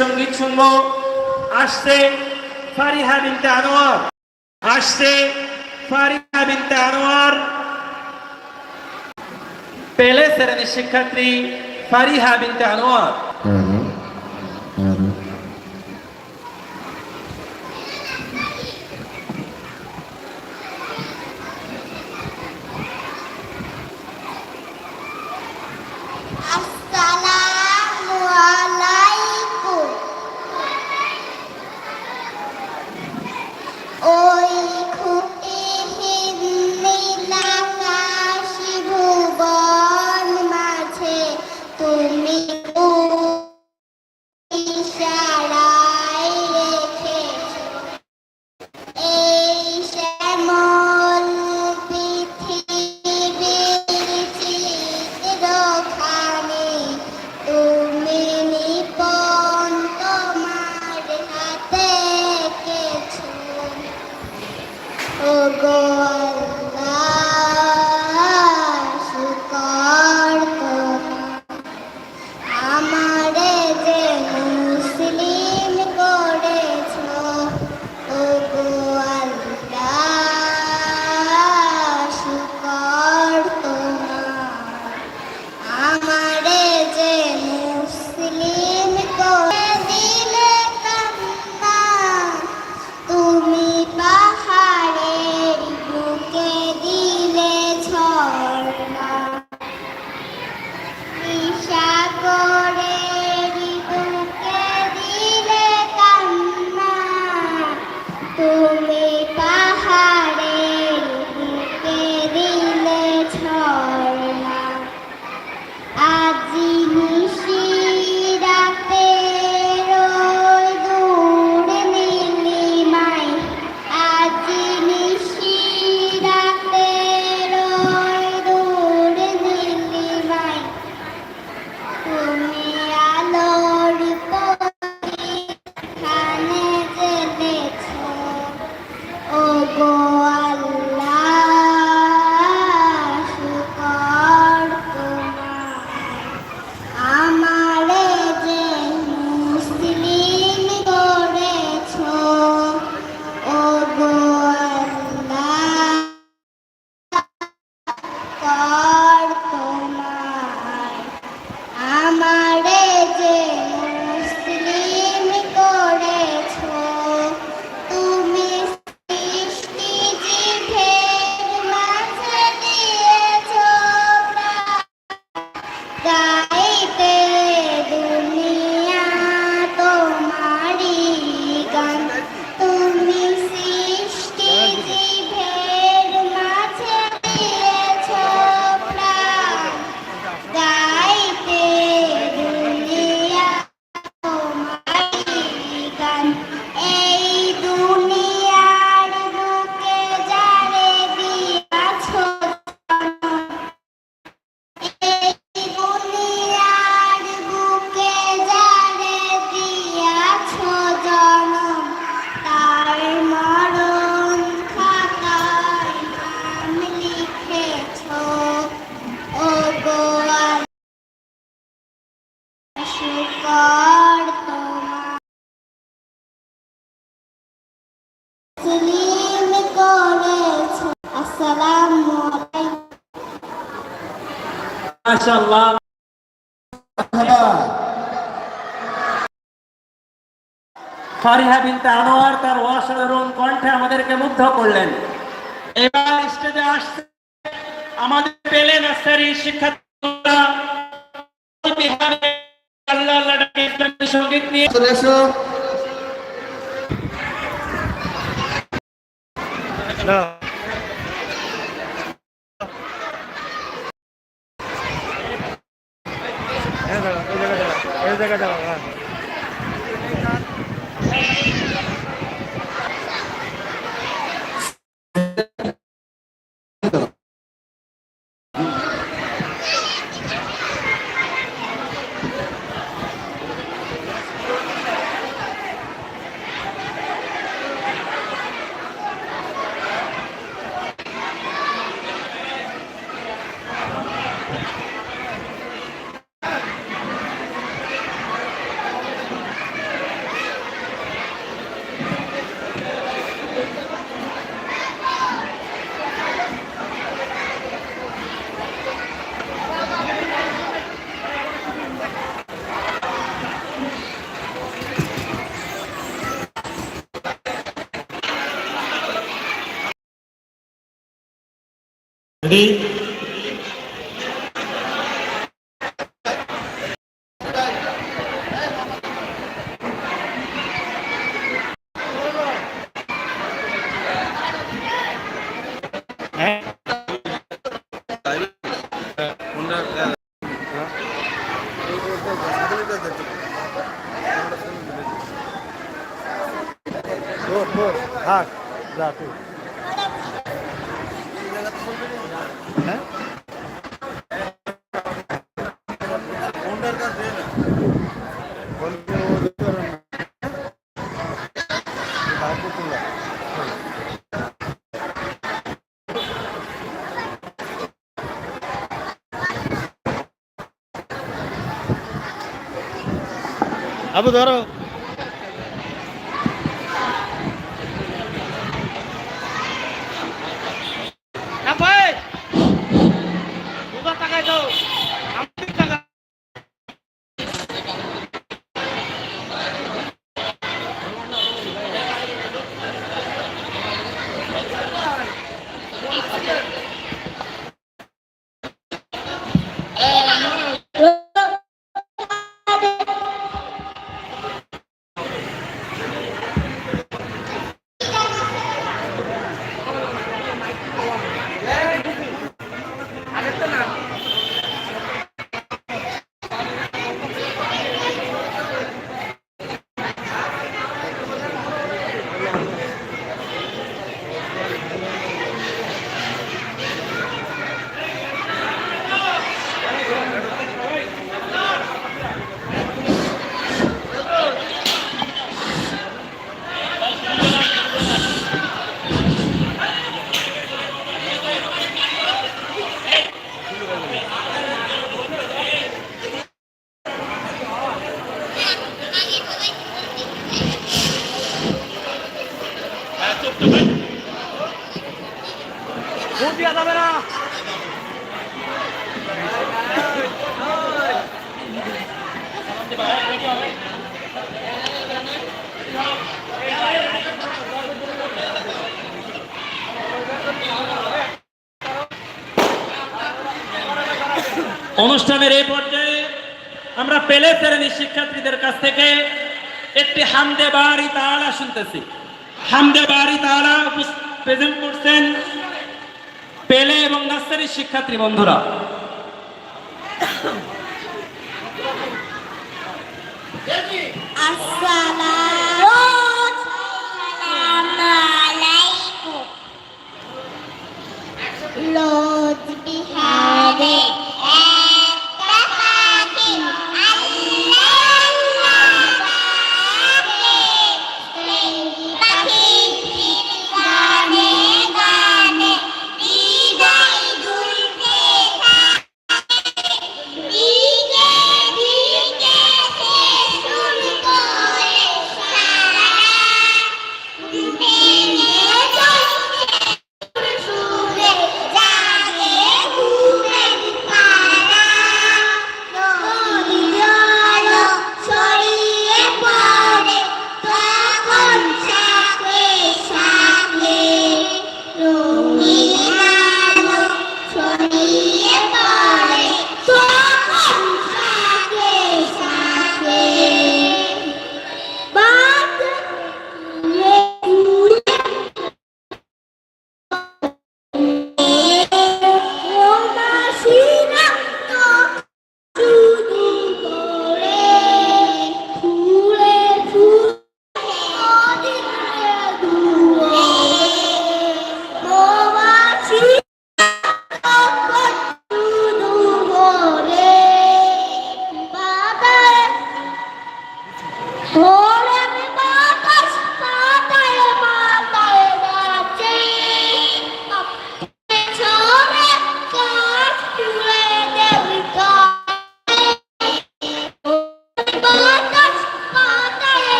সংগীত শুনব। আসছে ফারিহা বিনতে আনোয়ার। আসছে ফারিহা বিনতে আনোয়ার। পেলে সেরেনের শিক্ষার্থী ফারিহা বিনতে আনোয়ার। মাশাআল্লাহ। ফারিহা বিনতে আনোয়ার তার অসাধারণ কণ্ঠে আমাদেরকে মুগ্ধ করলেন। এবার স্টেজে আসছে আমাদের পেলে নার্সারি শিক্ষার্থীরা। সংগীত নিয়ে। রেডি হ্যাঁ তোর তোর থাক Abu Dharo, অনুষ্ঠানের এই পর্যায়ে আমরা পেলে শ্রেণির শিক্ষার্থীদের কাছ থেকে একটি হামদে বাড়ি তালা শুনতেছি। হামদে বাড়ি তালা প্রেজেন্ট করছেন পেলে এবং নার্সারির শিক্ষার্থী বন্ধুরা। আসসালামু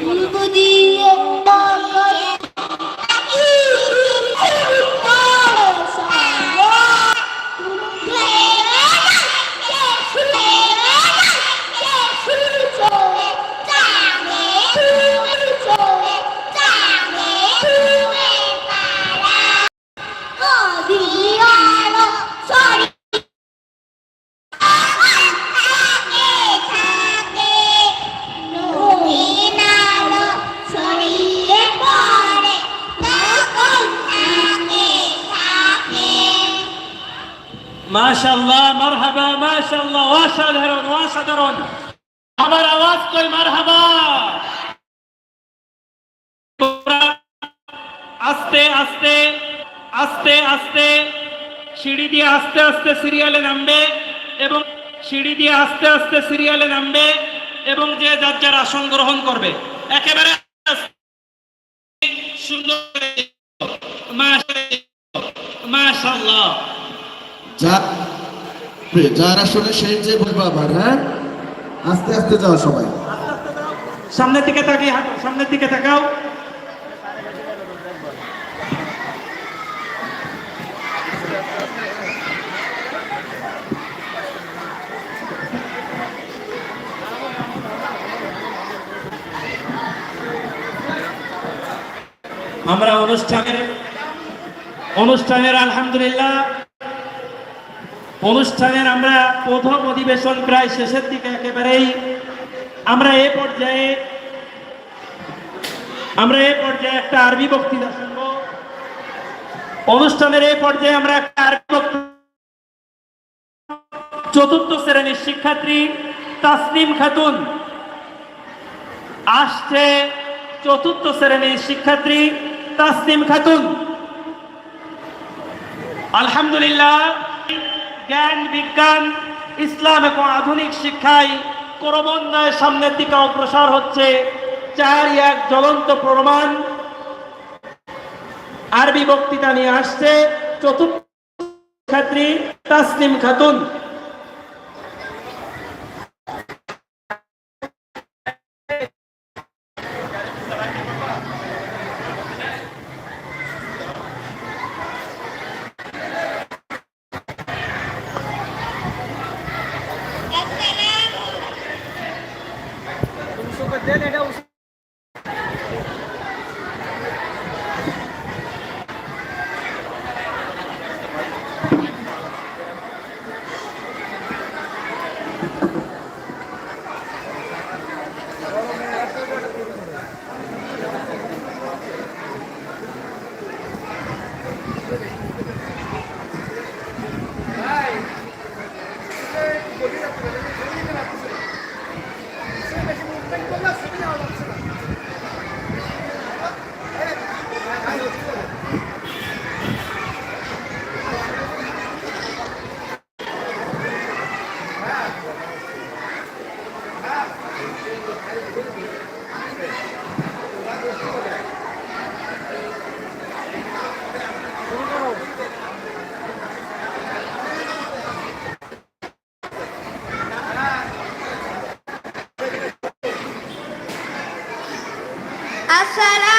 বলব দিয়ে মাশাআল্লাহ, মারহাবা, মাশাআল্লাহ, অসাধারণ অসাধারণ। আমার আওয়াজ কই, মারহাবা? আস্তে আস্তে আস্তে আস্তে, সিঁড়ি দিয়ে আস্তে আস্তে সিরিয়ালে নামবে এবং সিঁড়ি দিয়ে আস্তে আস্তে সিরিয়ালে নামবে এবং যে যার যার আসন গ্রহণ করবে। একেবারে সুন্দর। মাশাআল্লাহ। যা যার আসলে সেই যে বলব আবার হ্যাঁ? আস্তে আস্তে যাও সবাই। সামনের দিকে তাকিয়ে সামনের দিকে তাকাও। আমরা অনুষ্ঠানের অনুষ্ঠানের আলহামদুলিল্লাহ অনুষ্ঠানের আমরা প্রথম অধিবেশন প্রায় শেষের দিকে একেবারেই। আমরা এ পর্যায়ে, আমরা এ পর্যায়ে একটা আরবি বক্তৃতা শুনব। অনুষ্ঠানের এই পর্যায়ে আমরা একটা আরবি চতুর্থ শ্রেণির শিক্ষার্থী তাসনিম খাতুন। আসছে চতুর্থ শ্রেণির শিক্ষার্থী তাসনিম খাতুন। আলহামদুলিল্লাহ। জ্ঞান, বিজ্ঞান, ইসলাম এবং আধুনিক শিক্ষায় ক্রমান্বয়ে সামনের দিকে অগ্রসর হচ্ছে। চার এক জ্বলন্ত প্রমাণ। আরবি বক্তৃতা নিয়ে আসছে। চতুর্থ ছাত্রী তাসলিম খাতুন। আসসালামু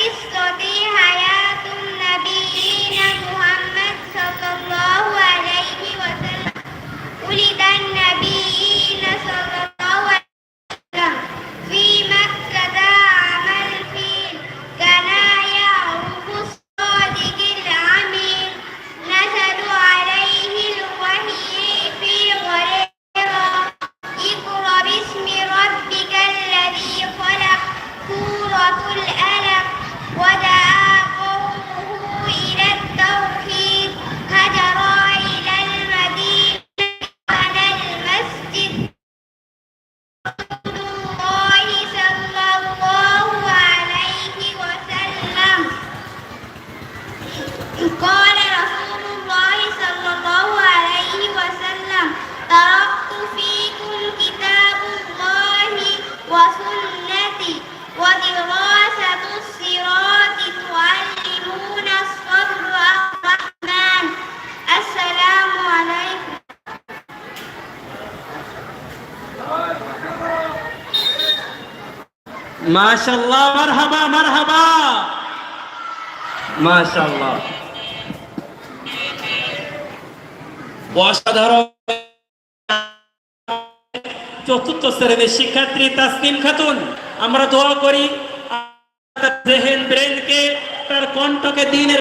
this study চতুর্থ শ্রেণির শিক্ষার্থী তাসনিম খাতুন আমরা দোয়া করি ব্রেনকে তার কণ্ঠকে দিনের